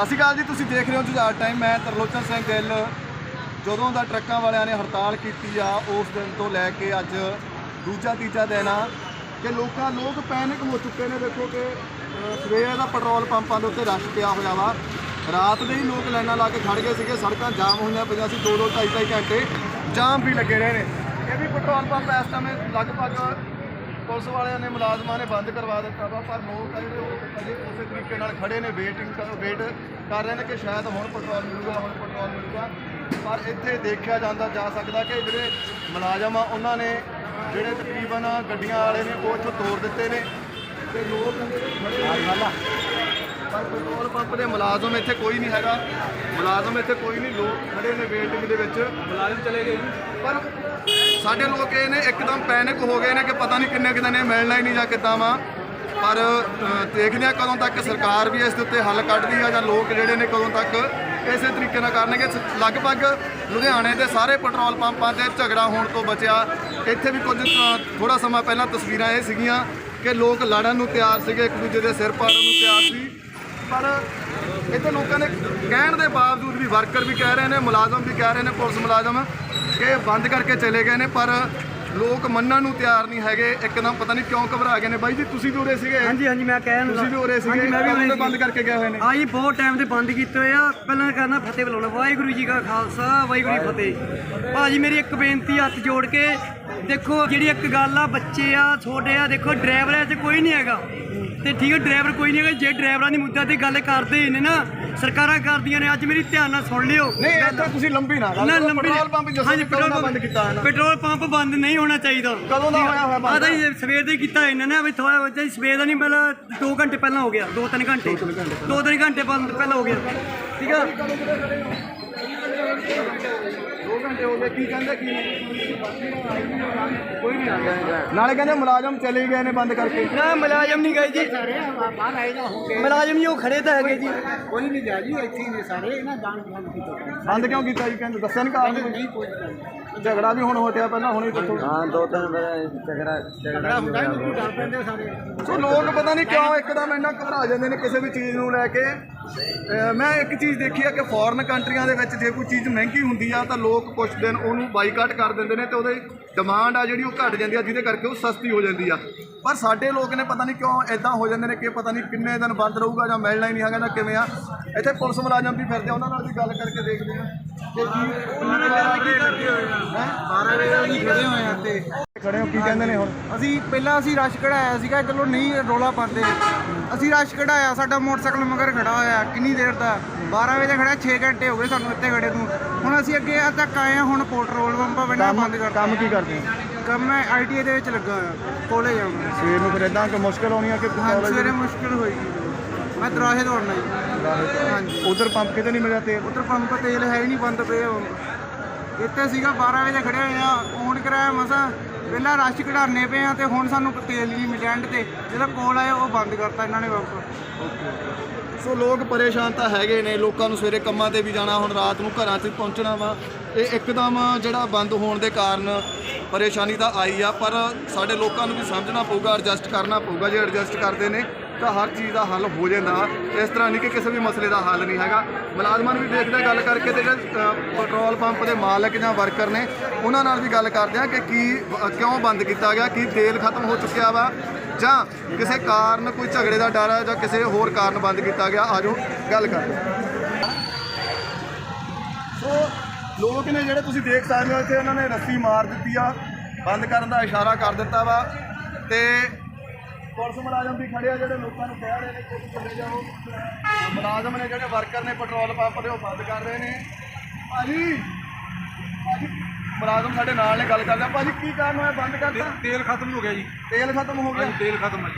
ਸਤਿ ਸ਼੍ਰੀ ਅਕਾਲ ਜੀ ਤੁਸੀਂ ਦੇਖ ਰਹੇ ਹੋ ਜੁਝਾਰ ਟਾਈਮ। ਮੈਂ ਤਰਲੋਚਨ ਸਿੰਘ ਗਿੱਲ। ਜਦੋਂ ਦਾ ਟਰੱਕਾਂ ਵਾਲਿਆਂ ਨੇ ਹੜਤਾਲ ਕੀਤੀ ਆ ਉਸ ਦਿਨ ਤੋਂ ਲੈ ਕੇ ਅੱਜ ਦੂਜਾ ਤੀਜਾ ਦਿਨ ਆ ਕਿ ਲੋਕਾਂ ਲੋਕ ਪੈਨਿਕ ਹੋ ਚੁੱਕੇ ਨੇ। ਦੇਖੋ ਕਿ ਅਹ, ਸਵੇਰ ਦਾ ਪੈਟਰੋਲ ਪੰਪਾਂ ਦੇ ਉੱਤੇ ਰਸ਼ ਪਿਆ ਹੋਇਆ ਵਾ। ਰਾਤ ਦੇ ਹੀ ਲੋਕ ਲਾਈਨਾਂ ਲਾ ਕੇ ਖੜ ਗਏ ਸੀਗੇ। ਸੜਕਾਂ ਜਾਮ ਹੋਈਆਂ ਪਈਆਂ ਸੀ ਦੋ ਦੋ ਢਾਈ ਢਾਈ ਘੰਟੇ ਜਾਮ ਵੀ ਲੱਗੇ ਰਹੇ ਨੇ। ਇਹ ਵੀ ਪੈਟਰੋਲ ਪੰਪ ਇਸ ਸਮੇਂ ਲਗਭਗ ਪੁਲਿਸ ਵਾਲਿਆਂ ਨੇ ਮੁਲਾਜ਼ਮਾਂ ਨੇ ਬੰਦ ਕਰਵਾ ਦਿੱਤਾ ਵਾ, ਪਰ ਲੋਕ ਆ ਜਿਹੜੇ ਉਹ ਅਜੇ ਉਸੇ ਤਰੀਕੇ ਨਾਲ ਖੜੇ ਨੇ ਵੇਟਿੰਗ ਕਰ ਵੇਟ ਕਰ ਰਹੇ ਨੇ ਕਿ ਸ਼ਾਇਦ ਹੁਣ ਪੈਟਰੋਲ ਮਿਲੂਗਾ, ਹੁਣ ਪੈਟਰੋਲ ਮਿਲੂਗਾ। ਪਰ ਇੱਥੇ ਦੇਖਿਆ ਜਾਂਦਾ, ਜਾ ਸਕਦਾ ਕਿ ਜਿਹੜੇ ਮੁਲਾਜ਼ਮ ਆ ਉਹਨਾਂ ਨੇ ਜਿਹੜੇ ਤਕਰੀਬਨ ਗੱਡੀਆਂ ਵਾਲੇ ਨੇ, ਉਹ ਇੱਥੋਂ ਤੋੜ ਦਿੱਤੇ ਨੇ। ਤੇ ਲੋਕ ਖੜੇ ਨੇ। ਪਰ ਪੈਟਰੋਲ ਪੰਪ ਦੇ ਮੁਲਾਜ਼ਮ ਇੱਥੇ ਕੋਈ ਨਹੀਂ ਹੈਗਾ। ਮੁਲਾਜ਼ਮ ਇੱਥੇ ਕੋਈ ਨਹੀਂ ਲੋਕ ਖੜੇ ਨੇ ਵੇਟਿੰਗ ਦੇ ਵਿੱਚ। ਮੁਲਾਜ਼ਮ ਚਲੇ ਗਏ। ਪਰ ਸਾਡੇ ਲੋਕ ਇਹ ਨੇ ਇੱਕਦਮ ਪੈਨਿਕ ਹੋ ਗਏ ਨੇ ਕਿ ਪਤਾ ਨਹੀਂ ਕਿੰਨੇ ਕਿੰਨੇ ਨੇ ਮਿਲਣਾ ਹੀ ਨਹੀਂ ਜਾਂ ਕਿੱਦਾਂ ਵਾ। ਪਰ ਦੇਖਦੇ ਆ ਕਦੋਂ ਤੱਕ ਸਰਕਾਰ ਵੀ ਇਸ ਦੇ ਉੱਤੇ ਹੱਲ ਕੱਢਦੀ ਆ ਜਾਂ ਲੋਕ ਜਿਹੜੇ ਨੇ ਕਦੋਂ ਤੱਕ ਇਸੇ ਤਰੀਕੇ ਨਾਲ ਕਰਨਗੇ। ਲਗਭਗ ਲੁਧਿਆਣੇ ਦੇ ਸਾਰੇ ਪੈਟਰੋਲ ਪੰਪਾਂ ਤੇ ਝਗੜਾ ਹੋਣ ਤੋਂ ਬਚਿਆ। ਇੱਥੇ ਵੀ ਕੁਝ ਥੋੜਾ ਸਮਾਂ ਪਹਿਲਾਂ ਤਸਵੀਰਾਂ ਇਹ ਸੀਗੀਆਂ ਕਿ ਲੋਕ ਲੜਨ ਨੂੰ ਤਿਆਰ ਸੀਗੇ ਇੱਕ ਦੂਜੇ ਦੇ ਸਿਰ ਪਾੜਨ ਨੂੰ ਤਿਆਰ ਸੀ। ਪਰ ਇੱਥੇ ਲੋਕਾਂ ਨੇ ਕਹਿਣ ਦੇ ਬਾਵਜੂਦ ਵੀ ਵਰਕਰ ਵੀ ਕਹਿ ਰਹੇ ਨੇ ਮੁਲਾਜ਼ਮ ਵੀ ਕਹਿ ਰਹੇ ਨੇ ਪੁਲਿਸ ਮੁਲਾਜ਼ਮ ਕਿ ਬੰਦ ਕਰਕੇ ਚਲੇ ਗਏ ਨੇ ਪਰ ਲੋਕ ਮੰਨਣ ਨੂੰ ਤਿਆਰ ਨਹੀਂ ਹੈਗੇ ਇੱਕਦਮ ਪਤਾ ਨਹੀਂ ਕਿਉਂ ਘਬਰਾ ਗਏ ਨੇ। ਬਾਈ ਜੀ ਤੁਸੀਂ ਵੀ ਉਰੇ ਸੀਗੇ? ਹਾਂਜੀ ਹਾਂਜੀ ਮੈਂ ਕਹਿ ਤੁਸੀਂ ਵੀ ਉਰੇ ਸੀਗੇ? ਮੈਂ ਵੀ ਉਰੇ ਬੰਦ ਕਰਕੇ ਗਏ ਹੋਏ ਨੇ। ਆਹੀ ਬਹੁਤ ਟਾਈਮ ਤੇ ਬੰਦ ਕੀਤੇ ਹੋਏ ਆ। ਪਹਿਲਾਂ ਕਰਨਾ ਫਤਿਹ ਬੁਲਾਉਣਾ। ਵਾਹਿਗੁਰੂ ਜੀ ਕਾ ਖਾਲਸਾ ਵਾਹਿਗੁਰੂ ਜੀ ਫਤਿਹ। ਭਾਜੀ ਮੇਰੀ ਇੱਕ ਬੇਨਤੀ ਹੱਥ ਜੋੜ ਕੇ ਦੇਖੋ ਜਿਹੜੀ ਇੱਕ ਗੱਲ ਆ ਬੱਚੇ ਆ ਛੋਟੇ ਆ ਦੇਖੋ ਡਰਾਈਵਰ ਚ ਕੋਈ ਨਹੀਂ ਹੈਗਾ। ਤੇ ਠੀਕ ਹੈ ਡਰਾਈਵਰ ਕੋਈ ਨਹੀਂ ਹੈਗਾ ਜੇ ਡਰਾਈਵਰਾਂ ਦੀ ਮੁੱਦਾ ਤੇ ਗੱਲ ਕਰਦੇ ਨੇ ਨਾ ਸਰਕਾਰਾਂ ਕਰਦੀਆਂ ਨੇ ਅੱਜ ਮੇਰੀ ਧਿਆਨ ਨਾਲ ਸੁਣ ਲਿਓ। ਨਹੀਂ ਇੱਥੇ ਤੁਸੀਂ ਲੰਬੀ ਨਾ ਗੱਲ ਨਾ ਕਰੋ। ਲੰਬੀ ਪੈਟਰੋਲ ਪੰਪ ਜਿਸ ਹਾਂਜੀ, ਬੰਦ ਕੀਤਾ ਇਹਨਾਂ ਪੈਟਰੋਲ ਪੰਪ ਬੰਦ ਨਹੀਂ ਹੋਣਾ ਚਾਹੀਦਾ। ਕਦੋਂ ਦਾ ਹੋਇਆ ਹੋਇਆ ਬੰਦ? ਆਦਾ ਹੀ ਸਵੇਰ ਦੇ ਕੀਤਾ ਇਹਨਾਂ ਨੇ ਵੀ ਥੋੜਾ ਜਿਹਾ ਸਵੇਰ ਦਾ ਨਹੀਂ ਪਹਿਲਾਂ 2 ਘੰਟੇ ਪਹਿਲਾਂ ਹੋ ਗਿਆ 2-3 ਘੰਟੇ। 2-3 ਘੰਟੇ ਬੰਦ ਪਹਿਲਾਂ ਹੋ ਗਿਆ। ਠੀਕ ਆ? ਘੰਟੇ ਹੋ? ਗਏ ਕੀ ਕਹਿੰਦੇ? ਕੀ ਕੋਈ ਨਹੀਂ ਆਉਂਦਾ ਨਾਲੇ ਕਹਿੰਦੇ ਮੁਲਾਜ਼ਮ ਚਲੇ ਗਏ ਨੇ ਬੰਦ ਕਰਕੇ। ਨਾ ਮੁਲਾਜ਼ਮ ਨਹੀਂ ਗਏ ਜੀ। ਮੁਲਾਜ਼ਮ ਹੀ ਉਹ ਖੜੇ ਤਾਂ ਹੈਗੇ ਜੀ। ਕੋਈ ਨਹੀਂ ਜਾ ਜੀ ਇੱਥੇ ਹੀ ਨੇ ਸਾਰੇ ਇਹਨਾਂ ਜਾਣ ਕੀਤੀ ਬੰਦ ਕਿਉਂ ਕੀਤਾ ਜੀ? ਕਹਿੰਦੇ ਦੱਸਿਆ ਨਹੀਂ ਕਾਰਨ ਨਹੀਂ ਕੋਈ? ਝਗੜਾ ਵੀ ਹੁਣ ਹੋਟਿਆ ਪਹਿਲਾਂ ਹੁਣੇ ਦੱਸੋ ਹਾਂ ਦੋ ਤਿੰਨ ਝਗੜਾ ਝਗੜਾ ਹੁੰਦਾ ਹੀ ਡਰ ਪੈਂਦੇ ਸਾਰੇ। ਸੋ ਲੋਕ ਪਤਾ ਨਹੀਂ ਕਿਉਂ ਇੱਕਦਮ ਇੰਨਾ ਘਬਰਾ ਜਾਂਦੇ ਨੇ ਕਿਸੇ ਵੀ ਚੀਜ਼ ਨੂੰ ਲੈ ਕੇ। ਮੈਂ ਇੱਕ ਚੀਜ਼ ਦੇਖੀ ਆ ਕਿ ਫੋਰਨ ਕੰਟਰੀਆਂ ਦੇ ਵਿੱਚ ਜੇ ਕੋਈ ਚੀਜ਼ ਮਹਿੰਗੀ ਹੁੰਦੀ ਆ ਤਾਂ ਲੋਕ ਕੁਝ ਦਿਨ ਉਹਨੂੰ ਬਾਈਕਾਟ ਕਰ ਦਿੰਦੇ ਨੇ ਤੇ ਉਹਦੇ ਡਿਮਾਂਡ ਆ ਜਿਹੜੀ ਉਹ ਘਟ ਜਾਂਦੀ ਆ, ਜਿਹਦੇ ਕਰਕੇ ਉਹ ਸਸਤੀ ਹੋ ਜਾਂਦੀ ਆ। ਪਰ ਸਾਡੇ ਲੋਕ ਨੇ ਪਤਾ ਨਹੀਂ ਕਿਉਂ ਇਦਾਂ ਹੋ ਜਾਂਦੇ ਨੇ ਕਿ ਪਤਾ ਨਹੀਂ ਕਿੰਨੇ ਦਿਨ ਬੰਦ ਰਹੂਗਾ ਜਾਂ ਮਿਲਣਾ ਹੀ ਨਹੀਂ ਹੈਗਾ ਜਾਂ ਕਿਵੇਂ ਆ। ਇੱਥੇ ਪੁਲਿਸ ਮੁਲਾਜ਼ਮ ਵੀ ਫਿਰਦੇ ਆ, ਉਹਨਾਂ ਨਾਲ ਵੀ ਗੱਲ ਕਰਕੇ ਦੇਖਦੇ ਆ ਕਿ ਕੀ ਉਹਨਾਂ ਨੇ ਕੀ ਕਰਦੇ ਹੋਏ ਆ 12 ਵਜੇ ਅਸੀਂ ਖੜੇ ਹੋਏ ਆ ਤੇ ਖੜੇ ਹੋ ਕੀ ਕਹਿੰਦੇ ਨੇ ਹੁਣ? ਅਸੀਂ ਪਹਿਲਾਂ ਅਸੀਂ ਰਸ਼ ਕਢਾਇਆ ਸੀਗਾ ਚਲੋ ਨਹੀਂ ਰੋਲਾ ਪਾਉਂਦੇ। ਅਸੀਂ ਰਸ਼ ਕਢਾਇਆ ਸਾਡਾ ਮੋਟਰਸਾਈਕਲ ਮਗਰ ਖੜਾ ਹੋਇਆ ਕਿੰਨੀ ਦੇਰ ਦਾ? 12 ਵਜੇ ਖੜਾ 6 ਘੰਟੇ ਹੋ ਗਏ ਸਾਨੂੰ ਇੱਥੇ ਖੜੇ ਨੂੰ। ਹੁਣ ਅਸੀਂ ਅੱਗੇ ਆ ਤੱਕ ਆਏ ਆ ਹੁਣ ਪੈਟਰੋਲ ਪੰਪਾ ਬਣਾ ਬੰਦ ਕਰ ਕੰਮ ਕੀ ਕਰਦੇ ਹੋ? ਕੰਮ ਮੈਂ ਆਈਟੀਆਈ ਦੇ ਵਿੱਚ ਲੱਗਾ ਹੋਇਆ ਕੋਲੇ ਜਾਣਾ ਸਵੇਰ ਨੂੰ ਫਿਰ ਇਦਾਂ ਕਿ ਮੁਸ਼ਕਲ ਆਉਣੀ ਆ ਕਿ ਹਾਂ ਕਾਲਜ ਸਵੇਰੇ ਮੁਸ਼ਕਿਲ ਹੋਏਗੀ ਮੈਂ ਦਰਾਹੇ ਦੌੜਨਾ ਜੀ। ਹਾਂਜੀ। ਉਧਰ ਪੰਪ ਕਿਤੇ ਨਹੀਂ ਮਿਲਿਆ ਤੇਲ? ਉਧਰ ਪੰਪ ਤੇਲ ਹੈ ਹੀ ਨਹੀਂ ਬੰਦ ਪਏ ਪੰਪ ਇੱਥੇ ਸੀਗਾ 12 ਵਜੇ ਖੜੇ ਹੋਏ ਆ ਔਨ ਕਰਾਇਆ ਮਸਾ। ਪਹਿਲਾਂ ਰਸ਼ ਕਢਾਉਣੇ ਪਏ ਆ ਤੇ ਹੁਣ ਸਾਨੂੰ ਤੇਲ ਨਹੀਂ ਮਿਲਿਆ ਐਂਡ ਤੇ। ਜਿਹੜਾ ਕੋਲ ਆਇਆ, ਉਹ ਬੰਦ ਕਰਤਾ ਇਹਨਾਂ ਨੇ ਪੰਪ ਸੋ ਲੋਕ ਪਰੇਸ਼ਾਨ ਤਾਂ ਹੈਗੇ ਨੇ, ਲੋਕਾਂ ਨੂੰ ਸਵੇਰੇ ਕੰਮਾਂ ਤੇ ਵੀ ਜਾਣਾ, ਹੁਣ ਰਾਤ ਨੂੰ ਘਰਾਂ 'ਚ ਪਹੁੰਚਣਾ ਵਾ। ਇਹ ਇੱਕਦਮ ਜਿਹੜਾ ਬੰਦ ਹੋਣ ਦੇ ਕਾਰਨ ਪਰੇਸ਼ਾਨੀ ਤਾਂ ਆਈ ਆ, ਪਰ ਸਾਡੇ ਲੋਕਾਂ ਨੂੰ ਵੀ ਸਮਝਣਾ ਪਊਗਾ ਐਡਜਸਟ ਕਰਨਾ ਪਊਗਾ, ਜੇ ਐਡਜਸਟ ਕਰਦੇ ਨੇ ਤਾਂ ਹਰ ਚੀਜ਼ ਦਾ ਹੱਲ ਹੋ ਜਾਂਦਾ। ਇਸ ਤਰ੍ਹਾਂ ਨਹੀਂ ਕਿ ਕਿਸੇ ਵੀ ਮਸਲੇ ਦਾ ਹੱਲ ਨਹੀਂ ਹੈਗਾ। ਮੁਲਾਜ਼ਮਾਂ ਨੂੰ ਵੀ ਦੇਖਦੇ ਗੱਲ ਕਰਕੇ ਤੇ ਜਿਹੜੇ ਪੈਟਰੋਲ ਪੰਪ ਦੇ ਮਾਲਕ ਜਾਂ ਵਰਕਰ ਨੇ, ਉਹਨਾਂ ਨਾਲ ਵੀ ਗੱਲ ਕਰਦੇ ਆ ਕਿ ਕੀ ਕਿਉਂ ਬੰਦ ਕੀਤਾ ਗਿਆ, ਕੀ ਤੇਲ ਖਤਮ ਹੋ ਚੁੱਕਿਆ ਵਾ, ਜਾਂ ਕਿਸੇ ਕਾਰਨ ਕੋਈ ਝਗੜੇ ਦਾ ਡਰ ਹੈ ਜਾਂ ਕਿਸੇ ਹੋਰ ਕਾਰਨ ਬੰਦ ਕੀਤਾ ਗਿਆ, ਆਜੋ ਗੱਲ ਕਰਦੇ ਸੋ, ਲੋਕ ਨੇ ਜਿਹੜੇ ਤੁਸੀਂ ਦੇਖ ਸਕਦੇ ਹੋ, ਇੱਥੇ ਇਹਨਾਂ ਨੇ ਰੱਸੀ ਮਾਰ ਦਿੱਤੀ ਆ, ਬੰਦ ਕਰਨ ਦਾ ਇਸ਼ਾਰਾ ਕਰ ਦਿੱਤਾ ਵਾ, ਤੇ ਪੁਲਿਸ ਮੁਲਾਜ਼ਮ ਵੀ ਖੜੇ ਆ ਜਿਹੜੇ ਲੋਕਾਂ ਨੂੰ ਕਹਿ ਰਹੇ ਨੇ ਕਿ ਚਲੇ ਜਾਓ। ਮੁਲਾਜ਼ਮ ਨੇ ਜਿਹੜੇ ਵਰਕਰ ਨੇ ਪੈਟਰੋਲ ਪੰਪ ਦੇ ਉਹ ਬੰਦ ਕਰ ਰਹੇ ਨੇ। ਭਾਜੀ ਭਾਜੀ ਮੁਲਾਜ਼ਮ ਸਾਡੇ ਨਾਲ ਨੇ ਗੱਲ ਕਰਦੇ ਆ। ਭਾਜੀ ਕੀ ਕਾਰਨ ਹੋਇਆ? ਬੰਦ ਕਰਤਾ ਤੇਲ ਖਤਮ ਹੋ ਗਿਆ ਜੀ। ਤੇਲ ਖਤਮ ਹੋ ਗਿਆ? ਤੇਲ ਖਤਮ ਹੈ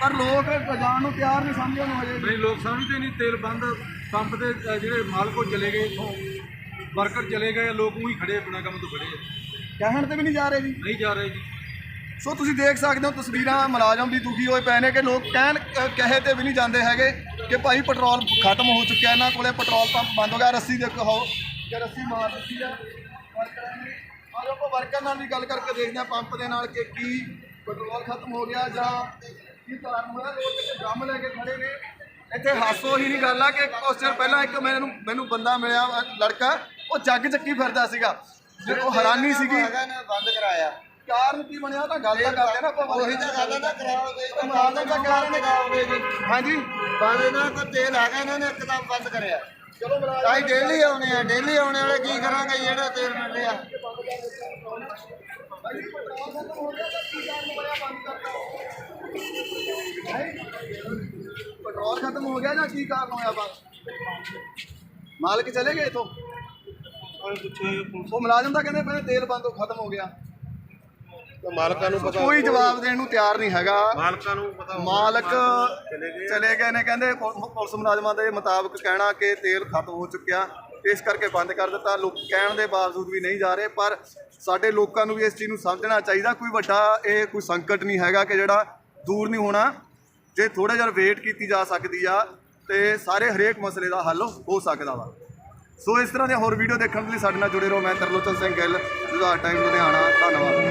ਪਰ ਲੋਕ ਜਾਣ ਨੂੰ ਤਿਆਰ ਨਹੀਂ ਸਮਝਦੇ ਨੂੰ ਹਜੇ ਨਹੀਂ ਲੋਕ ਸਮਝਦੇ ਨਹੀਂ ਤੇਲ ਬੰਦ ਪੰਪ ਦੇ ਅ, ਜਿਹੜੇ ਮਾਲਕੋ ਚਲੇ ਗਏ ਇੱਥੋਂ। ਵਰਕਰ ਚਲੇ ਗਏ ਲੋਕ ਉਹੀ ਖੜੇ ਆ, ਬਿਨਾਂ ਕੰਮ ਤੋਂ ਖੜੇ ਆ। ਕਹਿਣ ਤੇ ਵੀ ਨਹੀਂ ਜਾ ਰਹੇ ਜੀ। ਨਹੀਂ ਜਾ ਰਹੇ ਜੀ। ਸੋ ਤੁਸੀਂ ਦੇਖ ਸਕਦੇ ਹੋ ਤਸਵੀਰਾਂ ਮੁਲਾਜ਼ਮ ਵੀ ਦੁਖੀ ਹੋਏ ਪਏ ਨੇ ਕਿ ਲੋਕ ਕਹਿਣ ਕਹੇ ਤੇ ਵੀ ਨਹੀਂ ਜਾਂਦੇ ਹੈਗੇ ਕਿ ਭਾਈ ਪੈਟਰੋਲ ਖਤਮ ਹੋ ਚੁੱਕਿਆ ਇਹਨਾਂ ਕੋਲੇ ਪੈਟਰੋਲ ਪੰਪ ਬੰਦ ਹੋ ਗਿਆ ਰੱਸੀ ਦੇਖੋ ਕਿ ਰੱਸੀ ਮਾਰ ਦਿੱਤੀ ਆ। ਵਰਕਰਾਂ ਨੇ ਆਜੋ ਆਪਾਂ ਵਰਕਰ ਨਾਲ ਵੀ ਗੱਲ ਕਰਕੇ ਦੇਖਦੇ ਹਾਂ ਪੰਪ ਦੇ ਨਾਲ ਕਿ ਕੀ ਪੈਟਰੋਲ ਖਤਮ ਹੋ ਗਿਆ ਜਾਂ ਕੀ ਕਾਰਨ ਹੋਇਆ। ਲੋਕ ਇੱਥੇ ਡਰਮ ਲੈ ਕੇ ਖੜੇ ਨੇ। ਇੱਥੇ ਹਾਸੋ ਹੀ ਨਹੀਂ ਗੱਲ ਆ ਕਿ ਕੁਛ ਚਿਰ ਪਹਿਲਾਂ ਇੱਕ ਮੈਨੂੰ ਮੈਨੂੰ ਬੰਦਾ ਮਿਲਿਆ ਲੜਕਾ ਉਹ ਜੱਗ ਚੱਕੀ ਫਿਰਦਾ ਸੀਗਾ। ਉਹ ਹੈਰਾਨੀ ਸੀਗੀ। ਬੰਦ ਕਰਾਇਆ। ਕਾਰਨ ਕੀ ਬਣਿਆ ਤਾਂ ਗੱਲ ਤਾਂ ਕਰਦੇ ਨਾ ਆਪਾਂ ਉਹੀ ਤਾਂ ਗੱਲ ਹੈ ਨਾ ਕਰਾਓਗੇ ਕਮਾਲ ਦਾ ਕਾਰਨ ਕਰਾਓਗੇ ਜੀ ਹਾਂਜੀ? ਬੰਦ ਨਾ ਕੋ ਤੇਲ ਹੈਗਾ ਇਹਨਾਂ ਨੇ ਇੱਕਦਮ ਬੰਦ ਕਰਿਆ। ਚਲੋ ਭਾਈ ਡੇਲੀ ਆਉਣੇ ਆ ਡੇਲੀ ਆਉਣੇ ਵਾਲੇ ਕੀ ਕਰਾਂਗੇ ਜਿਹੜਾ ਤੇਲ ਮਿਲ ਰਿਹਾ। ਪੈਟਰੋਲ ਖਤਮ ਹੋ ਗਿਆ ਜਾਂ ਕੀ ਕਾਰਨ ਹੋਇਆ ਬਸ? ਮਾਲਕ ਚਲੇ ਗਏ ਇਥੋਂ? ਉਹ ਮੁਲਾਜ਼ਮ ਤਾਂ ਕਹਿੰਦੇ ਪਹਿਲੇ ਤੇਲ ਬੰਦ ਹੋ ਖਤਮ ਹੋ ਗਿਆ। ਮਾਲਕਾਂ ਨੂੰ ਪਤਾ ਕੋਈ ਜਵਾਬ ਦੇਣ ਨੂੰ ਤਿਆਰ ਨਹੀਂ ਹੈਗਾ। ਮਾਲਕਾਂ ਨੂੰ ਪਤਾ ਮਾਲਕ ਚਲੇ ਗਏ। ਨੇ ਕਹਿੰਦੇ ਪੁਲਿਸ ਮੁਲਾਜ਼ਮਾਂ ਦੇ ਮੁਤਾਬਕ ਕਹਿਣਾ ਕਿ ਤੇਲ ਖਤਮ ਹੋ ਚੁੱਕਿਆ। ਇਸ ਕਰਕੇ ਬੰਦ ਕਰ ਦਿੱਤਾ। ਲੋਕ ਕਹਿਣ ਦੇ ਬਾਵਜੂਦ ਵੀ ਨਹੀਂ ਜਾ ਰਹੇ ਪਰ ਸਾਡੇ ਲੋਕਾਂ ਨੂੰ ਵੀ ਇਸ ਚੀਜ਼ ਨੂੰ ਸਮਝਣਾ ਚਾਹੀਦਾ। ਕੋਈ ਵੱਡਾ ਇਹ ਕੋਈ ਸੰਕਟ ਨਹੀਂ ਹੈਗਾ ਕਿ ਜਿਹੜਾ ਦੂਰ ਨਹੀਂ ਹੋਣਾ। ਜੇ ਥੋੜਾ ਜਿਹਾ ਵੇਟ ਕੀਤੀ ਜਾ ਸਕਦੀ ਆ ਤੇ ਸਾਰੇ ਹਰੇਕ ਮਸਲੇ ਦਾ ਹੱਲ ਹੋ ਸਕਦਾ ਵਾ। ਸੋ ਇਸ ਤਰ੍ਹਾਂ ਦੀਆਂ ਹੋਰ ਵੀਡੀਓ ਦੇਖਣ ਲਈ ਸਾਡੇ ਨਾਲ ਜੁੜੇ ਰਹੋ। ਮੈਂ ਤਰਲੋਚਨ ਸਿੰਘ ਗਿੱਲ ਜੁਝਾਰ ਟਾਈਮ ਲੁਧਿਆਣਾ। ਧੰਨਵਾਦ।